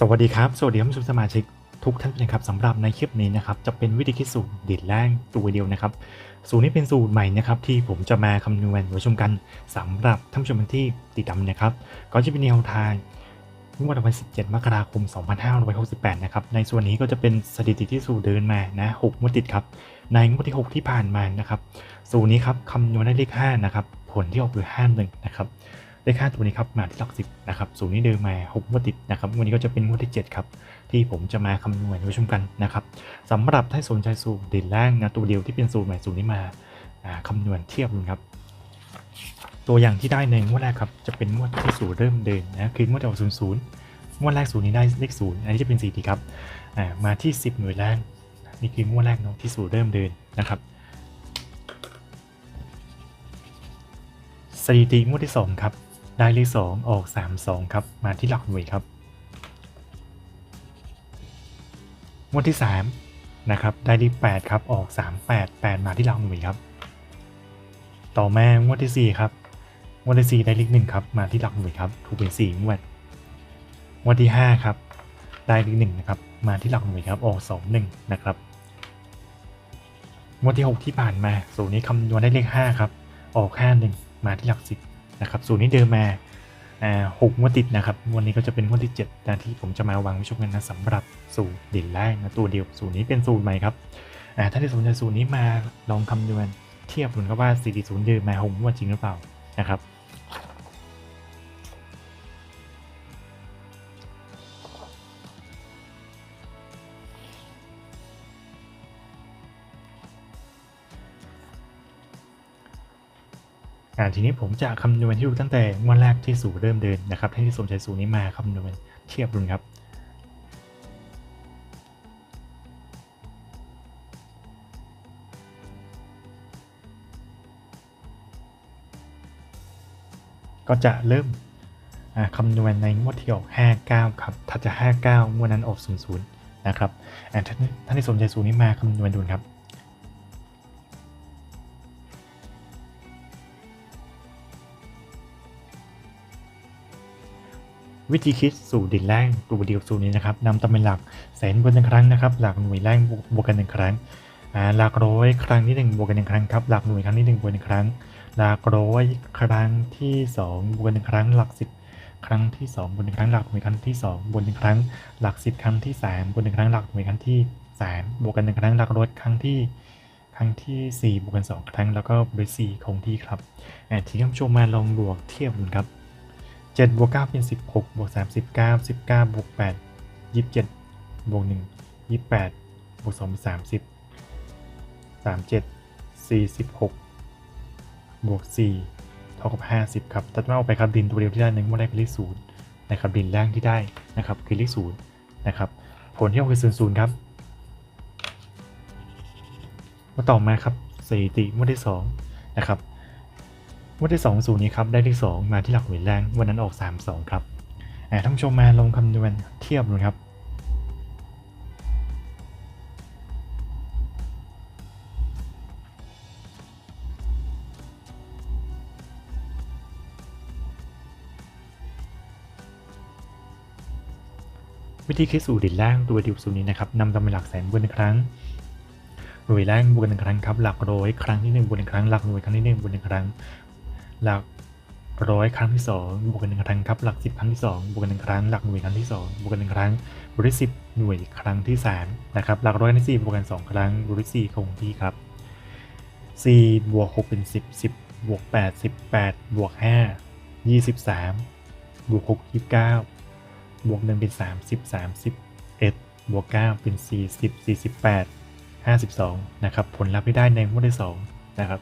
สวัสดีครับ สวัสดีท่านผู้ชมสมาชิกทุกท่านนะครับสำหรับในคลิปนี้นะครับจะเป็นวิธีคิดสูตรดิดแรงตัวเดียวนะครับ สูตรนี้เป็นสูตรใหม่นะครับที่ผมจะมาคำนวณไว้ชมกันสำหรับท่านผู้ชมที่ติดตามนะครับก็จะเป็นแนวทางงวดวัน 17 มกราคม 2568 นะครับ ในส่วนนี้ก็จะเป็นสถิติที่สูตรเดินมานะ6งวดติดครับ ในงวดที่ 6 ที่ผ่านมานะครับ สูตรนี้ครับคำนวณได้เลข 5 นะครับ ผลที่ออกคือ 51 นะครับ เลข5ตัวนี้ครับมาที่หลักสิบนะครับสูตรนี้เดินมา6งวดติดนะครับวันนี้ก็จะเป็นงวดที่ 7 ครับ ที่ผมจะมาคำนวณไว้ชมกันนะครับสำหรับถ้าสนใจสูตรเด่นแรกนะตัวเดียวที่เป็นสูตรใหม่สูตรนี้มาคำนวณเทียบดูครับ ตัวอย่างที่ได้ในงวดแรกครับจะเป็นงวดที่สูตรเริ่มเดินนะคืองวดที่ออกศูนย์ศูนย์งวดแรกสูตรนี้ได้เลขศูนย์อันนี้จะเป็นสี่ทีครับมาที่ 10 หน่วยแรกนี่คืองวดแรกเนาะที่สูตรเริ่มเดินนะครับสถิติงวดที่สองครับ ได้เลขสองออกสามสองครับ มาที่หลักหน่วยครับงวดที่3นะครับ ได้ที่8ครับ ออก3 8 8มาที่หลักหน่วยครับ ต่อมางวดที่4ครับงวดที่4ได้เลข1ครับ มาที่หลักหน่วยครับ ถูกเป็น4งวดงวดที่5ครับ ได้เลข1นะครับ มาที่หลักหน่วยครับ ออก2 1นะครับงวดที่ 6 ที่ผ่านมา สูตรนี้คำนวณได้เลข 5 ครับ ออก 5 1 มาที่หลัก 10 นะครับสูตรนี้เดิมมาหกงวดติดนะครับ วันนี้ก็จะเป็นงวดที่7นะที่ผมจะมาวางไว้ชมกันนะสำหรับสูตรเด่นแรกนะตัวเดียวสูตรนี้เป็นสูตรใหม่ครับถ้าที่สนใจสูตรนี้มาลองคำนวณเทียบดูครับว่า4 0เดิมมาหกงวดจริงหรือเปล่านะครับ อ่าทีนี้ผมจะคำนวณให้ดูตั้งแต่งวดแรกที่สูตรเริ่มเดินนะครับให้ที่สนใจสูนี้มาคำนวณเทียบดูครับก็จะเริ่มคำนวณในงวดที่ออก 59 ครับ ถ้าจะ 59 งวดนั้นออก 00 นะครับอ่าท่านท่านที่สนใจสูนี้มาคำนวณดูครับ วิธีคิดสูตรดินแรงตัวเดียวสูตรนี้นะครับนำตำเป็นหลักแสนบวกหนึ่งครั้งนะครับ หลักหน่วยแรงบวกกันหนึ่งครั้งหลักร้อยครั้งที่หนึ่งบวกกันหนึ่งครั้งครับหลักหน่วยครั้งที่หนึ่งบวกหนึ่งครั้ง หลักร้อยครั้งที่สองบวกกันหนึ่งครั้ง หลักสิบครั้งที่สองบวกหนึ่งครั้ง หลักหน่วยครั้งที่สองบวกหนึ่งครั้ง หลักสิบครั้งที่สามบวกหนึ่งครั้งหลักหน่วยครั้งที่สามบวกกันหนึ่งครั้งหลักร้อยครั้งที่ครั้งที่สี่บวกกันสองครั้ง แล้วก็บวกสคงที่ครับทีนี้ท่านผู้ชมมาลองบวกเทียบดูครับ เจ็ดบวกเก้าเป็นสิบหกบวกสามสิบเก้าสิบเก้าบวกแปดยี่สิบเจ็ดบวกหนึ่งยี่สิบแปดบวกสองเป็นสามสิบสามเจ็ดสี่สิบหกบวกสี่เท่ากับห้าสิบครับตัดมาออกไปครับดินตัวเดียวที่ได้หนึ่งว่าได้เป็นเลขศูนย์นะครับดินแรกที่ได้นะครับคือเลขศูนย์นะครับผลที่ออกคือศูนย์ศูนย์ครับมาต่อมาครับสถิติงวดที่สองนะครับ วดที่2สูตรนี้ครับได้ที่ 2 มาที่หลักหน่วยแรงวันนั้นออก 3 2 ครับอ่าท่านผู้ชมมาลองคำนวณเทียบดูครับวิธีคิดสูตรดินแรกตัวดียวสูตรนี้นะครับนำตำเป็นหลักแสนบวกหนึ่งครั้งหน่วยแรกบวกกันหนึ่งครั้งครับหลักร้อยครั้งที่หนึ่งบวกหนึ่งครั้งหลักหน่วยครั้งที่หนึ่งบวกหนึ่งครั้ง หลักร้อยครั้งที่สองบวกกันหนึ่งครั้งครับหลักสิบครั้งที่สองบวกกันหนึ่งครั้งหลักหน่วยครั้งที่สองบวกกันหนึ่งครั้งบวกด้วยสิบหน่วยครั้งที่สามนะครับหลักร้อยครั้งที่สี่บวกกันสองครั้งบวกด้วยสี่คงที่ครับสี่บวกหกเป็นสิบสิบบวกแปดสิบแปดบวกห้ายี่สิบสามบวกหกยี่สิบเก้าบวกหนึ่งเป็นสามสิบสามสิบเอ็ดบวกเก้าเป็นสี่สิบสี่สิบแปด52นะครับผลลัพธ์ที่ได้ในงวดที่2นะครับ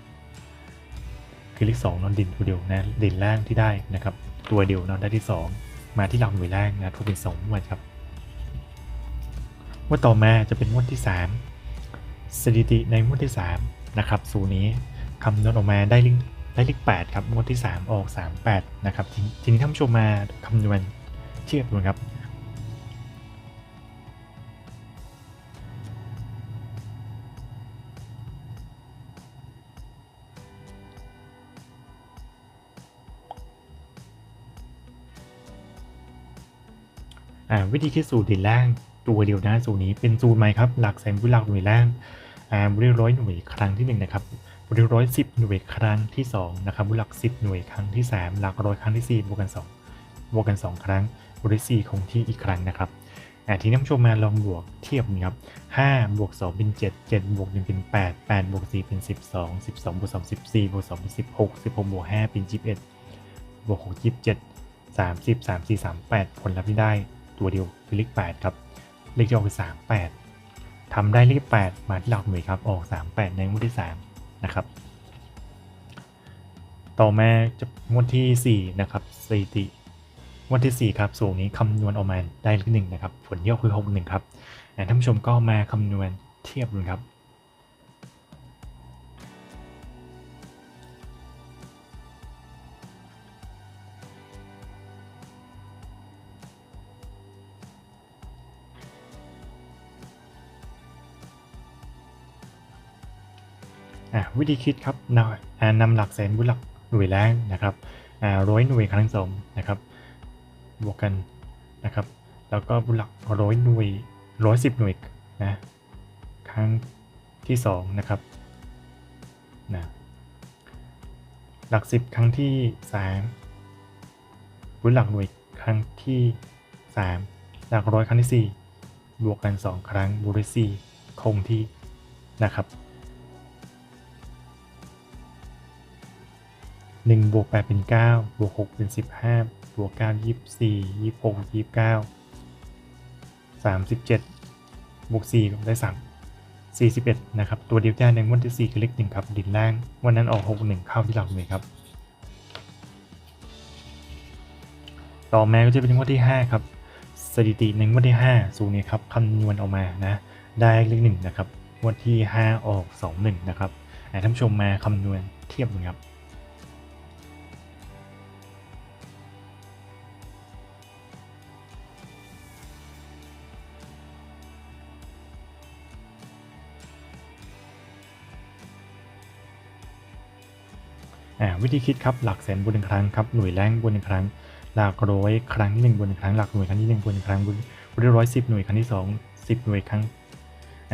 คือเลข2นอนดินตัวเดียวนะดินล่างที่ได้นะครับ ตัวเดียวนอนได้ที่ 2 มาที่หลักหน่วยล่างนะถูกเป็น2งวดครับงวดต่อมาจะเป็นงวดที่ 3 สถิติในงวดที่3นะครับสูนี้คำนวณออกมาได้เลขได้เลข8ครับงวดที่ 3 ออก 38 นะครับททีนี้ท่านผู้ชมมาคำนวณเทียบดูครับ วิธีคิดสูตรด่นแรกตัวเดียวนะสูตรนี้เป็นสูตรใหม่ครับหลักแสนวกหลักหน่วยแรกอ่าบริร้อยหน่วยครั้งที่หนึ่งนะครับบริร้อยสิบหน่วยครั้งที่สองนะครับบริหลักสิบหน่วยครั้งที่สามหลักร้อยครั้งที่สี่บวกกันสองบวกกันสองครั้งบริสี่คงที่อีกครั้งนะครับทีนี้ท่นผู้ชมมาลองบวกเทียบนะครับห้าบวกสองเป็นเจ็ดเจ็ดบวกหนึ่งเป็นแปดแปดบวกสี่เป็นสิบสองสิบสองบวกสองสิบสี่บวกสองเป็นสิบหกสิบหกบวกห้าเป็นยี่สิบเอ็ดบวกหกยี่สิบเจ็ดสามสิบสามสี่สามแปดผลลัพธ์ที่ได้ ตัวเดียวคือเลขแปดครับ เลขที่ออกคือสามแปดทำได้เลขแปดมาที่หลักหน่วยครับ ออกสามแปดในงวดที่สามนะครับ ต่อมาจะงวดที่สี่นะครับสถิติงวดที่สี่ครับ สูงนี้คำนวณออกมาได้เลขหนึ่งนะครับ ผลที่ออกคือหกหนึ่งครับท่านผู้ชมก็มาคำนวณเทียบดูครับ วิธีคิดครับนำอ่านำหลักแสนบวกหลักหน่วยแรกนะครับร้อยหน่วยครั้งสองนะครับบวกกันนะครับแล้วก็บวกหลักร้อยหน่วยร้อยสิบหน่วยนะครั้งที่สองนะครับนะหลักสิบครั้งที่สามบวกหลักหน่วยครั้งที่สามหลักร้อยครั้งที่สี่บวกกันสองครั้งบวกด้วยสี่คงที่นะครับ หนึ่งบวกแปดเป็นเก้าบวกหกเป็นสิบห้าบวกเก้ายี่สิบสี่ยี่หกยี่สิบเก้าสามสิบเจ็ดบวกสี่ได้สามสี่สิบเอ็ดนะครับ ตัวเดียวได้ในงวดที่สี่คือเลขหนึ่งครับ ดินล่าง วันนั้นออกหกหนึ่งเข้าที่หลักหน่วยครับ ต่อมาก็จะเป็นงวดที่ห้าครับ สถิติในงวดที่ห้าสูงนี้ครับคำนวณออกมานะ ได้เลขหนึ่งนะครับงวดที่ห้าออกสองหนึ่งนะครับท่านผู้ชมมาคำนวณเทียบดูครับ วิธีคิดครับหลักแสนบนหนึ่งครั้งครับหน่วยแรงบนหนึ่งครั้ง หลักร้อยครั้งที่หนึ่งบนหนึ่งครั้งหลักหน่วยครั้งที่หนึ่งบนหนึ่งครั้งบนด้วยร้อยสิบหน่วยครั้งที่สองสิบหน่วยครั้ง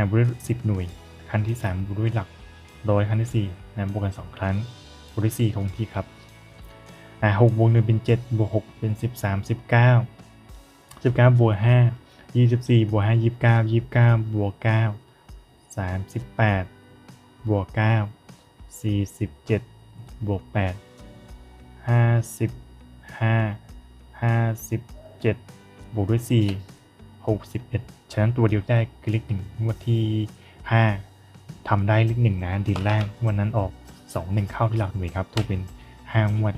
บนด้วยสิบหน่วยครั้งที่สามบนด้วยหลักร้อยครั้งที่สี่นะบวกกันสองครั้งบนด้วยสี่คงที่ครับหกบวกหนึ่งเป็นเจ็ดบวกหกเป็นสิบสามสิบเก้าสิบเก้าบวกห้ายี่สิบสี่บวกห้ายี่สิบเก้ายี่สิบเก้าบวกเก้าสามสิบแปดบวกเก้าสี่สิบเจ็ด บวกแปดห้าสิบห้าห้าสิบเจ็ดบวกด้วยสี่หกสิบเอ็ดฉะนั้นตัวเดียวได้คือเลขหนึ่งงวดที่ห้าทำได้เลขหนึ่งนะดินแรกงวันนั้นออกสองหนึ่งเข้าที่หลักหน่วยครับถูกเป็นห้างวด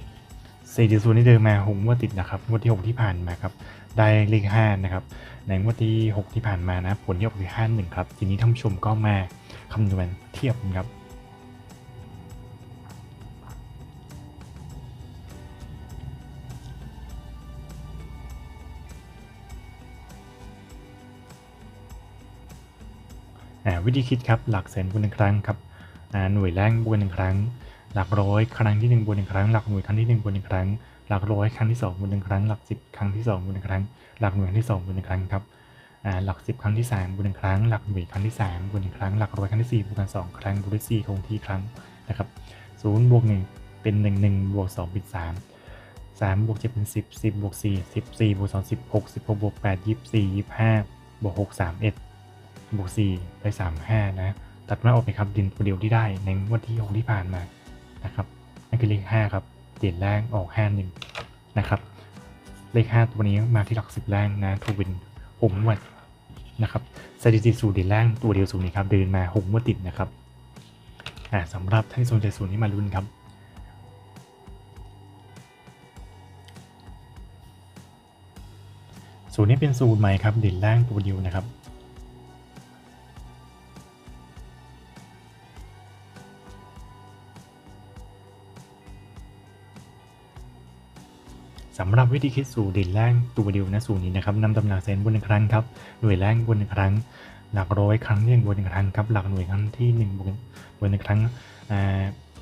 เศษส่วนที่เดินมาหงวดติดนะครับงวดที่หกที่ผ่านมาครับได้เลขห้านะครับในงวดที่หกที่ผ่านมานะผลที่ออกคือห้าหนึ่งครับทีนี้ท่านผู้ชมก็มาคำนวณเทียบครับ วิธีคิดครับ หลักแสนบวกหนึ่งครั้งครับหน่วยแรงบวกหนึ่งครั้ง หลักร้อยครั้งที่หนึ่งบวกหนึ่งครั้ง หลักหน่วยครั้งที่หนึ่งบวกหนึ่งครั้ง หลักร้อยครั้งที่สองบวกหนึ่งครั้ง หลักสิบครั้งที่สองบวกหนึ่งครั้ง หลักหน่วยครั้งที่สองบวกหนึ่งครั้งครับหลักสิบครั้งที่สามบวกหนึ่งครั้งหลักหน่วยครั้งที่สามบวกหนึ่งครั้ง หลักร้อยครั้งที่สี่บวกกันสองครั้งบวกด้วยสี่คงที่ครั้งนะครับศูนย์บวกหนึ่งเป็นหนึ่งหนึ่งบวกสองเป็นสามสามบวกเจ็ดเป็นสิบสิบวกสี่สิบวกสองสิบวกแปดยี่สิบวกหกสามเอ็ด บวกสี่ได้สามห้านะตัดมาออกไปครับดินตัวเดียวที่ได้ในงวดที่หกที่ผ่านมานะครับนั่นคือเลขห้าครับเด่นแรกออกห้าหนึ่งนะครับเลขห้าตัวนี้มาที่หลักสิบแรกนะถูกเป็นหกงวดนะครับสถิติสูตรเด่นแรกตัวเดียวสูตรนี้ครับเดินมาหกงวดติดนะครับอ่าสำหรับท่านที่สนใจสูตรนี้มาลุ้นครับสูตรนี้เป็นสูตรใหม่ครับเด่นแรกตัวเดียวนะครับ สำหรับวิธีคิดสูตรเด่นแรงตัวเดียวนะสูตรนี้นะครับนำตำหน่งเซนบนหนึ่งครั้งครับหน่วยแรงบนหนึ่งครั้ง หลักร้อยครั้งที่หนึ่งบนหนึ่งครั้งครับหลักหน่วยครั้งที่หนึ่งบนบนหนึ่งครั้ง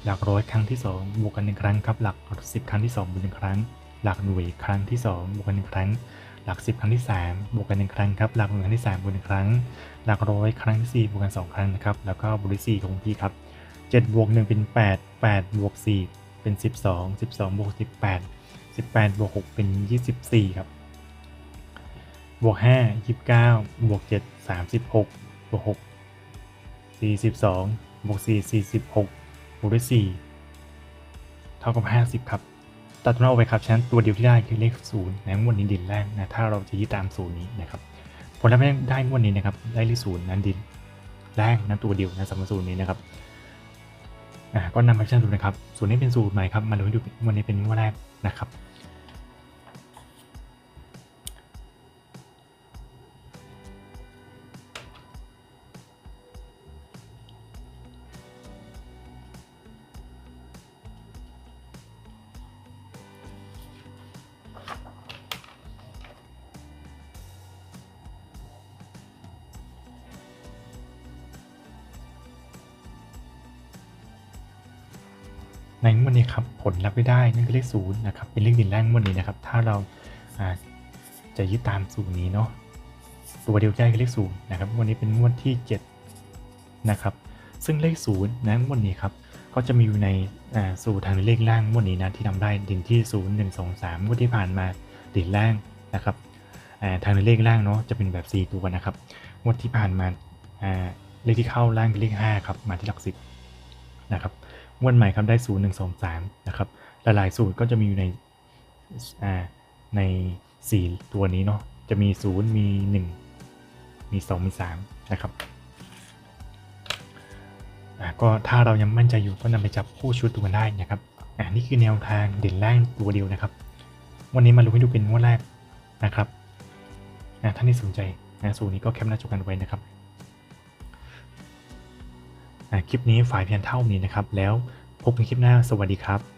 หลักร้อยครั้งที่สองบวกกันหนึ่งครั้งครับหลักสิบครั้งที่สองบนหนึ่งครั้ง หลักหน่วยครั้งที่สองบวกกันหนึ่งครั้ง หลัก10ครั้งที่3บวกกัน1ครั้งครับหลักหน่วยครั้งที่3บวก1ครั้ง หลักร้อยครั้งที่4บวกกัน2ครั้งนะครับแล้วก็บวกที่4คงที่ครับ7บวก1เป็น8 8บวก4เป็น12 12บวก18 18 บวก 6 เป็น 24 ครับ บวก 5 29 บวก 7 36 บวก 6 42 บวก 4 46 บวกด้วย 4 เท่ากับ 50 ครับ ตัดตัวนั้นออกไปครับฉะนั้นตัวเดียวที่ได้คือเลข 0 ในงวดนี้ดินแรกนะ ถ้าเราจะยึดตามศูนย์นี้นะครับ ผลลัพธ์ได้งวดนี้นะครับ ได้เลขศูนย์นั้นดินแรกนั้นตัวเดียวนะสำหรับศูนย์นี้นะครับ ก็นำมาใช้ดูนะครับศูนย์นี้เป็นสูตรใหม่ครับ มาดูให้ดูวันนี้เป็นงวดแรกนะครับ ในงวดนี้ครับผลลัพธ์ไม่ได้นั่นคือเลขศูนย์นะครับเป็นเลขดินแรกงวดนี้นะครับ ถ้าเราจะยึดตามสูตรนี้เนาะตัวเดียวได้คือเลขศูนย์นะครับวันนี้เป็นงวดที่7นะครับซึ่งเลขศูนย์นะงวดนี้ครับก็จะมีอยู่ในสูตรทางเลขล่างงวดนี้นะที่ทำได้ดินที่0 1 2 3งวดที่ผ่านมาดินล่างนะครับอ่าทางเลขล่างเนาะจะเป็นแบบ 4 ตัวนะครับงวดที่ผ่านมาเลขที่เข้าล่างเป็นเลข5ครับมาที่หลักสิบนะครับ วดใหม่ครับได้ 0 1 2 3 นะครับหลายๆสูตรก็จะมีอยู่ในอ่าใน 4 ตัวนี้เนาะจะมี 0 มี 1 มี 2 มี 3 นะครับอ่าก็ถ้าเรายังมั่นใจอยู่ก็นำไปจับคู่ชุดตัวกันได้นะครับอ่านี่คือแนวทางเด่นแรกตัวเดียวนะครับ วันนี้มาลงให้ดูเป็นงวดแรกนะครับอ่าท่านที่สนใจนะสูตรนี้ก็แคปหน้าจอกันไว้นะครับ คลิปนี้ฝ่ายเพียงเท่านี้นะครับ แล้วพบกันคลิปหน้าสวัสดีครับ